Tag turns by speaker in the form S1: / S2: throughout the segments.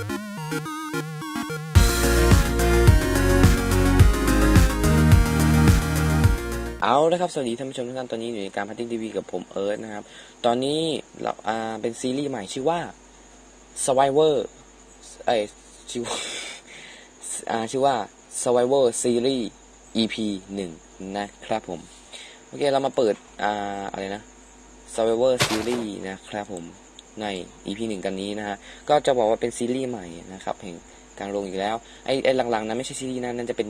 S1: เอาละครับ สวัสดีท่านผู้ชมทุกท่าน ตอนนี้อยู่ในการพัฒน์ทีวีกับผมเอิร์ธนะครับ ตอนนี้เราอ่าเป็นซีรีส์ใหม่ชื่อว่า Survivor เอ้ยชื่ออ่าชื่อว่า Survivor Series EP หนึ่งนะครับผม โอเค เรามาเปิดอ่าอะไรนะ Survivor Series นะครับผม ใน EP หนึ่งกันนี้นะฮะ ก็จะบอกว่าเป็นซีรีส์ใหม่นะครับแห่งการลงอีกแล้ว ไอ้ไอ้หลังๆนั้นไม่ใช่ซีรีส์นะนั่นจะเป็น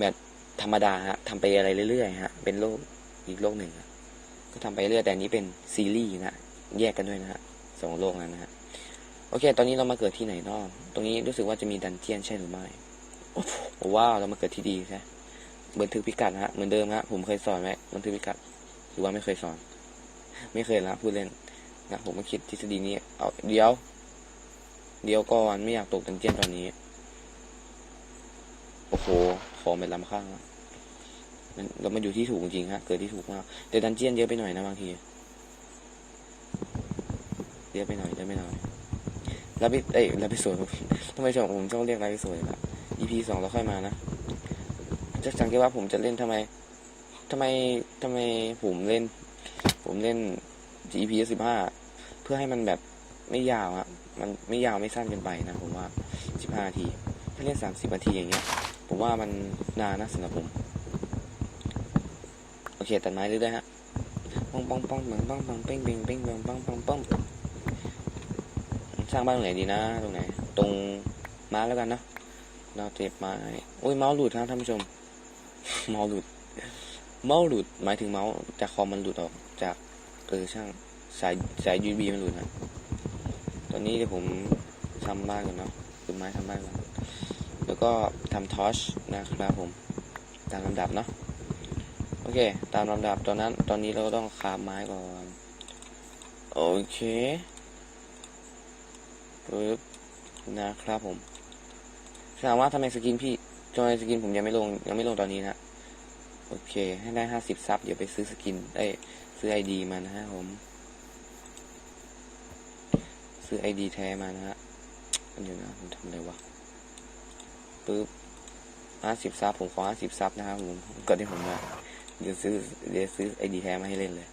S1: แบบธรรมดาฮะทำไปอะไรเรื่อยๆฮะ เป็นโลกอีกโลกหนึ่งก็ทำไปเรื่อยแต่อันนี้เป็นซีรีส์นะแยกกันด้วยนะฮะสองโลกนั้นนะฮะโอเค ตอนนี้เรามาเกิดที่ไหนนอกตรงนี้รู้สึกว่าจะมีดันเจียนใช่หรือไม่โอ้โหว้าวเรามาเกิดที่ดีใช่บันทึกพิกัดนะฮะเหมือนเดิมฮะผมเคยสอนไหมบันทึกพิกัดหรือว่าไม่เคยสอน ไม่เคยละพูดเล่น นะผมมาคิดทฤษฎีนี้ เอาเดี๋ยว เดี๋ยวก่อนไม่อยากตกดันเจียนตอนนี้ โอ้โห ของเป็นลำค่าอะมันเรามาอยู่ที่ถูกจริงฮะ เกิดที่ถูกมาก แต่ดันเจียนเยอะไปหน่อยนะบางที เยอะไปหน่อยเยอะไปหน่อยแล้วพี่เอ้ยแล้วพี่สวยทำไมชอบผมชอบเรียกอะไรพี่สวยล่ะ EP สองเราค่อยมานะ จะสังเกตว่าผมจะเล่นทำไมทำไมทำไมผมเล่น ผมเล่น EP สิบห้าเพื่อให้มันแบบไม่ยาวอะมันไม่ยาวไม่สั้นเกินไปนะผมว่าสิบห้านาที ถ้าเล่นสามสิบนาทีอย่างเงี้ย ผมว่ามันนานนะสำหรับผม โอเค ตัดไม้เรื่อยๆฮะป้องป้องป้องป้องป้องป้องเป้งเป้งเป้งเป้องป้องป้องป้องสร้างบ้านตรงไหนดีนะ ตรงไหน ตรงม้าแล้วกันเนะเราเจ็บไม้โอ้ยเมาส์หลุดครับท่านผู้ชม เมาส์หลุด เมาส์หลุด หมายถึงเมาส์จากคอมมันหลุดออกจากเออช่าง สายสายยูบีมันหลุดนะตอนนี้เดี๋ยวผมทำบ้านก่อนเนาะขุดไม้ทำบ้านก่อนแล้วก็ทำทอชนะครับผม ตามลำดับเนาะโอเค ตามลำดับตอนนั้น ตอนนี้เราก็ต้องคาบไม้ก่อน โอเคปึ๊บนะครับผมถามว่าทำไมสกินพี่ทำไมสกินผมยังไม่ลงยังไม่ลงตอนนี้นะโอเค ให้ได้ห้าสิบซับ เดี๋ยวไปซื้อสกิน เอ้ซื้อไอดีมานะฮะผม ซื้อไอดีแท้มานะฮะเดี๋ยวนะผมทำอะไรวะปึ๊บห้าสิบซับผมขอห้าสิบซับนะครับผมก่อนที่ผมมาเดี๋ยวซื้อเดี๋ยวซื้อไอดีแท้มาให้เล่นเลย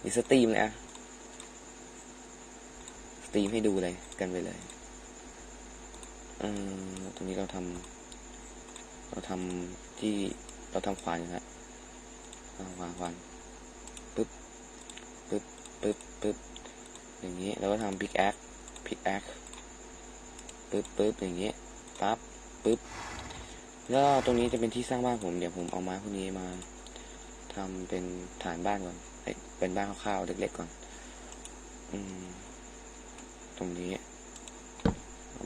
S1: เดี๋ยวสตรีมเลยอะสตรีมให้ดูเลยกันไปเลยอืมตรงนี้เราทำเราทำที่เราทำขวานอย่างนี้วางขวานปึ๊บปึ๊บปึ๊บปึ๊บ อย่างนี้แล้วก็ทำพิกแอคพิกแอคปึ๊บปึ๊บอย่างนี้ปั๊บปึ๊บแล้วตรงนี้จะเป็นที่สร้างบ้านผมเดี๋ยวผมเอาไม้พวกนี้มาทำเป็นฐานบ้านก่อนเอ้ยเป็นบ้านคร่าวๆเล็กๆก่อน อืม ตรงนี้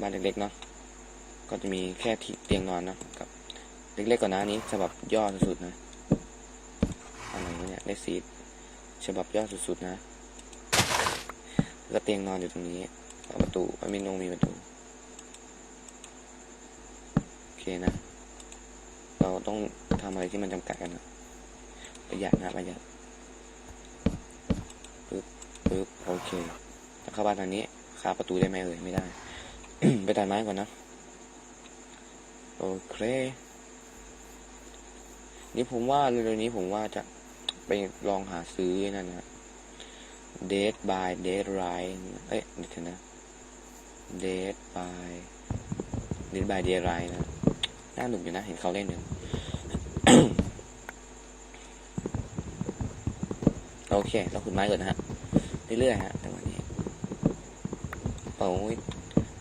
S1: บ้านเล็กๆเนาะก็จะมีแค่ที่เตียงนอนเนาะกับ เล็กๆกว่านนะนี้ฉบับย่อสุดๆนะอะไรเนี่ยเลขสีฉบับย่อสุดๆนะ แล้วก็เตียงนอนอยู่ตรงนี้ประตูไม่มีนงมีประตูโอเคนะ เราต้องทำอะไรที่มันจำกัดกันนะประหยัดนะประหยัดปึ๊บปึ๊บโอเคจะเข้าบ้านทางนี้คาประตูได้ไหมเอ่ยไม่ได้ ไปตัดไม้ก่อนนะโอเคนี่ผมว่าเร็วๆนี้ผมว่าจะไปลองหาซื้อนั่นนะ Dead by Dead Rise เอ้ยเดี๋ยวนะ Dead by Dead by Dead Rise นะ น่าหนุกอยู่นะ เห็นเขาเล่นอยู่โอเค เราขุดไม้ก่อนนะฮะ เรื่อยๆฮะจังนี้โอ้ย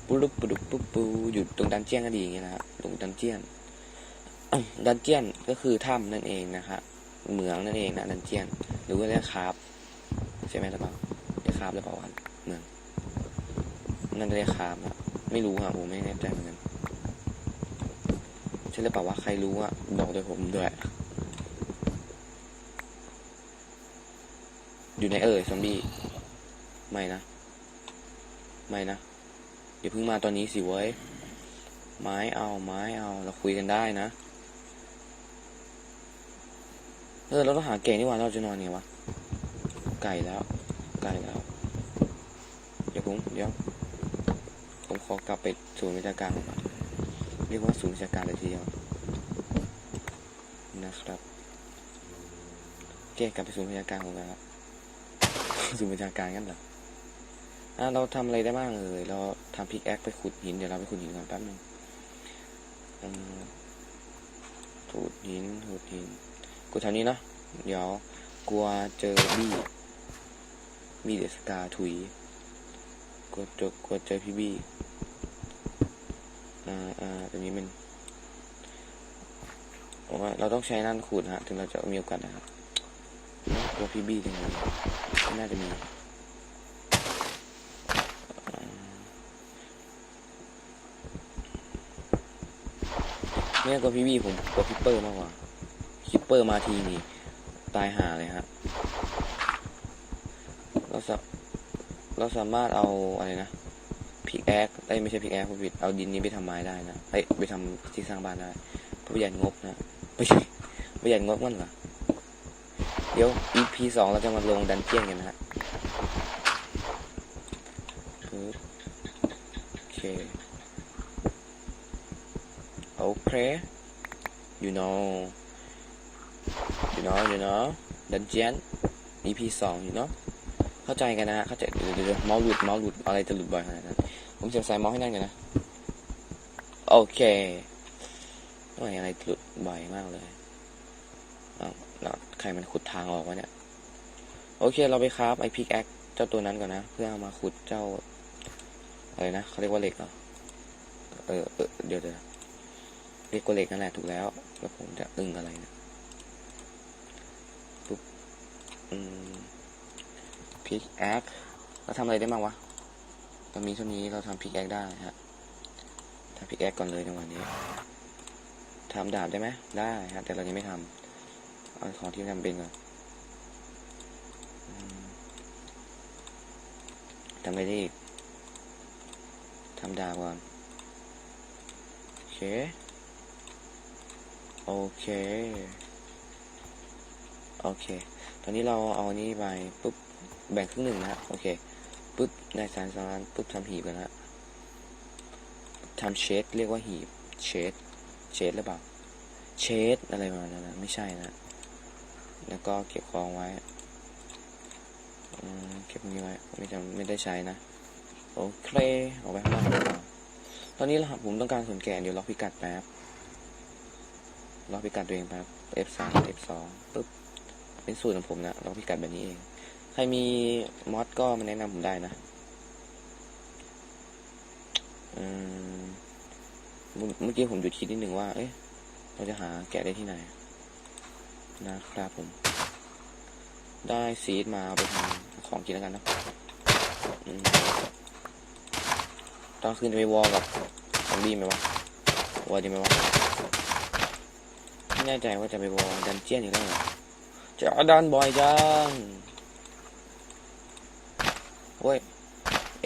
S1: ปุ๊บปุ๊บปุ๊บปุ๊บอยู่ตรงดันเจียนก็ดีอย่างเงี้ยนะฮะตรงดันเจียน ดันเจียนก็คือถ้ำนั่นเองนะครับเหมืองนั่นเองนะดันเจียน หรือว่าเรียกคร์บ ใช่ไหมหรือเปล่าเรียคาบหรือเปล่าวะเหมืองนั่นเรียคาบนะไม่รู้อะผมไม่แน่ใจเหมือนกันใช่หรือเปล่าว่าใครรู้อะบอกด้วยผมด้วย อยู่ในเอ่ยซอมบี้ไม่นะ ไม่นะอย่าเพิ่งมาตอนนี้สิเว้ยไม้เอาไม้เอาเราคุยกันได้นะ เออเราต้องหาเก่งนี่ว่าเราจะนอนไงวะ ไก่แล้ว ไก่แล้ว เดี๋ยวผมเดี๋ยว ผมขอกลับไปศูนย์วิชาการก่อนเรียกว่าศูนย์วิชาการเลยทีเดียวนะครับโอเคกลับไปศูนย์วิชาการของเราครับศูนย์วิชาการกันเหรออะเราทำอะไรได้บ้างเอ่ยเราทำพิกแอคไปขุดหินเดี๋ยวเราไปขุดหินก่อนแป๊บนึงขุดหินขุดหิน กูแถวนี้เนาะเดี๋ยวกลัวเจอบี้ บี้เดสกาถุยกดจกกดเจอพี่บี้อ่าอ่าตัวนี้มันผมว่าเราต้องใช้นั่นขูดฮะ ถึงเราจะมีโอกาสนะครับกลัวพี่บี้จังเลยไม่น่าจะมีอ่าไม่กลัวพี่บี้ผมกลัวพิปเปอร์มากกว่าคิปเปอร์มาทีนี่ตายหาเลยฮะเราสา เราสามารถเอาอะไรนะพิกแอคไอ้ไม่ใช่พิกแอคผมผิดเอาดินนี้ไปทำไม้ได้นะเอ้ไปทำที่สร้างบ้านได้เพื่อประหยัดงบนะไม่ใช่ประหยัดงบมันเหรอเดี๋ยว EP สองเราจะมาลงดันเจียนกันนะฮะโอเคโอเค you know you know you know ดันเจียน EP สอง you know เข้าใจกันนะเข้าใจเดี๋ยวเดี๋ยวมาส์หลุดเมาส์หลุดอะไรจะหลุดบ่อยขนาดนั้นผมจะใส่เมาส์ให้นั่นกันนะโอเคโอ้ยอะไรหลุดบ่อยมากเลยอ้าวแล้วใครมันขุดทางออกวะเนี่ย โอเค เราไปคราฟไอพิกแอคเจ้าตัวนั้นก่อนนะ เพื่อเอามาขุดเจ้าอะไรนะเขาเรียกว่าเหล็กเหรอเออเออเดี๋ยวเดี๋ยวเรียกว่าเหล็กนั่นแหละถูกแล้วแล้วผมจะอึ้งอะไรนะปุ๊บอืม พิกแอคเราทำอะไรได้บ้างวะตอนนี้ช่วงนี้เราทำพิกแอคได้ฮะทำพิกแอคก่อนเลยในวันนี้ทำดาบได้ไหมได้ฮะแต่เรายังไม่ทำเอาของที่จำเป็นก่อนทำอะไรได้อีกทำดาบก่อนโอเคโอเค โอเค ตอนนี้เราเอานนี้ไปปุ๊บ แบ่งครึ่งหนึ่งนะโอเคปุ๊บได้สารสารปุ๊บทำหีบกันฮะทำเชดเรียกว่าหีบเชดเชดหรือเปล่าเชดอะไรประมาณนั้นนะไม่ใช่นะแล้วก็เก็บของไว้เก็บนี้ไว้ไม่จำไม่ได้ใช้นะโอเคเอาไว้ข้างล่างดีกตอนนี้รหัสผมต้องการขนแกะเดี๋ยวล็อกพิกัดแป๊บล็อกพิกัดตัวเองแป๊บ F3 F2 ปุ๊บเป็นสูตรของผมนะล็อกพิกัดแบบนี้เอง ใครมีมอดก็มาแนะนำผมได้นะเมื่อกี้ผมหยุดคิดนิดหนึ่งว่า เอ๊ะ เราจะหาแกะได้ที่ไหน นะครับผม ได้ซีดมาเอาไปทำของกินแล้วกันนะอตอนคืนจะไปวอลกับซอมบี้ไหมวะวอลดีไหมวะ ไม่แน่ใจว่าจะไปวอลดันเจียนอยู่แล้วเหรอจะดันบ่อยจัง โอ้ย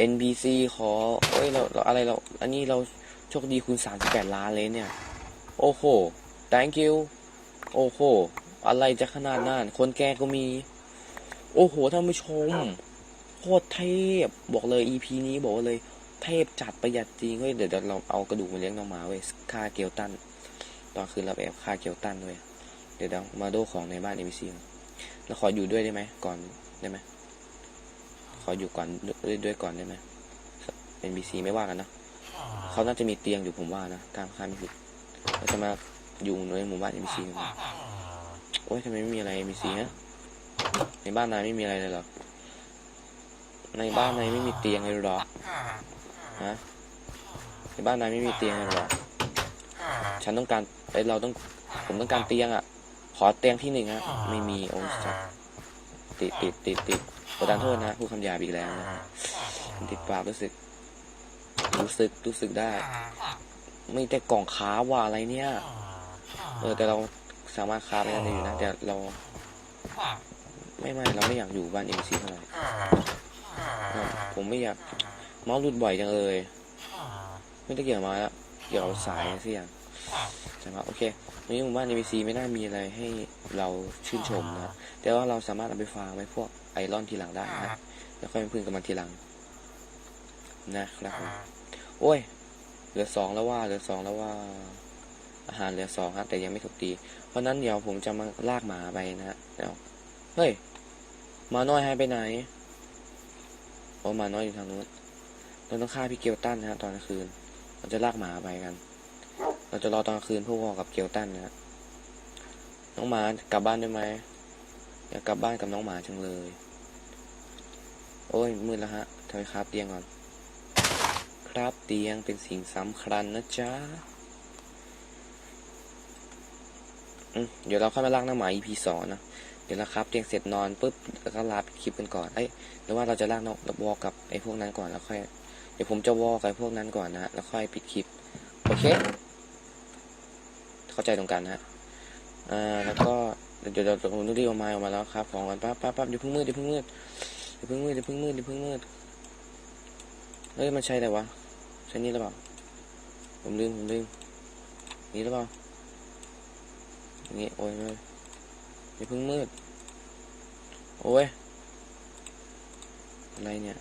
S1: NPC ขอ โอ้ยเราเราอะไรเรา อันนี้เราโชคดีคุณ38 ล้านเลยเนี่ย โอ้โห thank you โอ้โห อะไรจะขนาดนั้น คนแกก็มี โอ้โห ท่านผู้ชม โคตรเทพ บอกเลย EP นี้บอกเลย เทพจัดประหยัดจริง เฮ้ย เดี๋ยวเราเอากระดูกมาเลี้ยงน้องหมาเว้ยฆ่าเกลตัน ตอนคืนเราแอบฆ่าเกลตันด้วย เดี๋ยวเดี๋ยวมาดูของในบ้าน NPC ก่อนแล้วขออยู่ด้วยได้ไหม ก่อนได้ไหม ขออยู่ก่อนด้วยด้วยก่อนได้ไหม NPC ไม่ว่ากันนะเขาน่าจะมีเตียงอยู่ผมว่านะตามค่าไม่ผิดเราจะมาอยู่ในหมู่บ้าน NPC กันนะโอ้ยทำไมไม่มีอะไร NPC นะในบ้านนายไม่มีอะไรเลยเหรอในบ้านนายไม่มีเตียงเลยเหรอฮะในบ้านนายไม่มีเตียงเลยเหรอฉันต้องการไอยเราต้องผมต้องการเตียงอะ ขอเตียงที่หนึ่งฮะไม่มีโอ้ยสัสติดติดติดติด ประทานโทษนะพูดคำหยาบอีกแล้วนะติดปากรู้สึก รู้สึกรู้สึกได้ ไม่แต่กล่องค้าว่าอะไรเนี่ยเออแต่เราสามารถค้าไปได้อยู่นะแต่เรา ไม่ไม่เราไม่อยากอยู่บ้านเอ็มซีเท่าไหร่ผมไม่อยากเมาส์หลุดบ่อยจังเลย ไม่ได้เกี่ยวมาแล้วเกี่ยวสายสิอย่าง ใช่ไหมโอเควันนี้หมู่บ้านเอ็มซีไม่น่ามีอะไรให้เราชื่นชมนะครับแต่ว่าเราสามารถเอาไปฟาร์มไว้พวกไอรอนทีหลังได้นะแล้วค่อยมาพึ่งกับมันทีหลัง นะครับผมโอโอ้ย เหลือสองแล้วว่า เหลือสองแล้วว่า อาหารเหลือสองครับแต่ยังไม่ถูกตี เพราะนั้นเดี๋ยวผมจะมาลากหมาไปนะฮะเดี๋ยวเฮ้ยหมาน้อยหายไปไหนโอ้หมาน้อยอยู่ทางนู้นเราต้องฆ่าพี่เกลตันนะฮะตอนกลางคืน เราจะลากหมาไปกัน เราจะรอตอนกลางคืนพื่อวอกับเกลตันนะน้องหมากลับบ้านได้ไหมอยากกลับบ้านกับน้องหมาจังเลย โอ้ยมืดแล้วฮะทำไมครับเตียงก่อน ครับเตียงเป็นสิ่งสำคัญนะจ๊ะเดี๋ยวเราค่อยมาลากหน้าหมา EP สองนะเดี๋ยวเราครับเตียงเสร็จนอนปุ๊บแล้วก็ลาปิดคลิปกันก่อนเอ้ยหรือว่าเราจะลากนกวอกับไอ้พวกนั้นก่อนแล้วค่อยเดี๋ยวผมจะวอกับไอ้พวกนั้นก่อนนะแล้วค่อยปิดคลิป โอเค เข้าใจตรงกันนะฮะอ่าแล้วก็เดี๋ยวเราจะรีบเอาไม้ออกมาแล้วครับของกันปั๊บปั๊บปั๊บเดี๋ยวเพิ่งมืดเดี๋ยวเพิ่งมืดเดี๋ยวเพิ่งมืดเดี๋ยวเพิ่งมืดเดี๋ยวเพิ่งมืดเฮ้ยมันใช่แต่วะใช่นี่หรือเปล่าผมลืมผมลืมนี่หรือเปล่าอย่างนี้โอ้ยเดี๋ยวเพิ่งมืดโอ้ยอะไรเนี่ย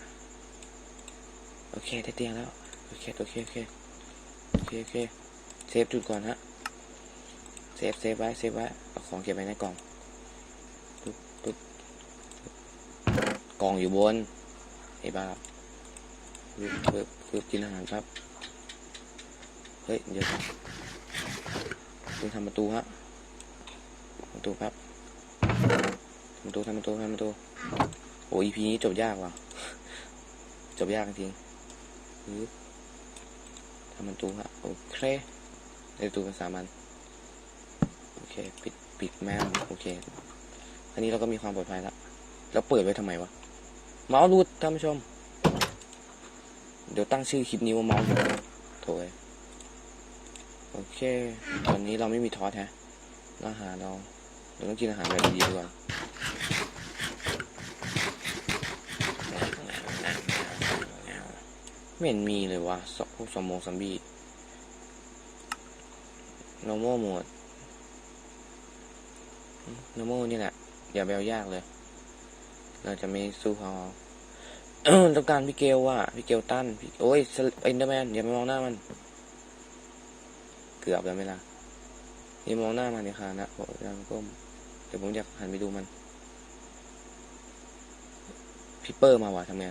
S1: โอเคได้เตียงแล้วโอเคโอเคโอเคโอเคโอเคเซฟจุดก่อนฮะ เซฟเซฟไว้เซฟไว้เอาของเก็บไว้ในกล่องปึ๊บปึ๊บกล่องอยู่บนไอ้บ้าปึ๊บปึ๊บปึ๊บกินอาหารครับ เฮ้ย เดี๋ยวครับต้องทำประตูฮะประตูครับทำประตูทำประตูทำประตูโอ้ย EP นี้จบยากว่ะ จบยากจริงทำประตูฮะโอเคได้ประตูเป็นสามัญโอ เคปิดปิดแม่โอเค อันนี้เราก็มีความปลอดภัยแล้วแล้วเปิดไว้ทำไมวะเมาส์รูดท่านผู้ชม เดี๋ยวตั้งชื่อคลิปนี้ว่าเมาส์รูดโถยโอเค ตอนนี้เราไม่มีทอสแฮะอาหารเราเราต้องกินอาหารแบบดีๆดีกว่าไม่เห็นมีเลยวะสพวกสมองซัมบี้ normal mode normal นี่แหละ อย่าแบวยากเลย เราจะไม่สู้เขาต้องการพี่เกลว่ะพี่เกลตันพี่โอ้ยเอ็นเดอร์แมนอย่าไปมองหน้ามัน เกือบแล้วไหมล่ะอย่ามองหน้ามันเนี่ยค่ะนะบอกย่ามันก้มเดี๋ยวผมอยากหันไปดูมันพี่เปอร์มาว่ะทำไง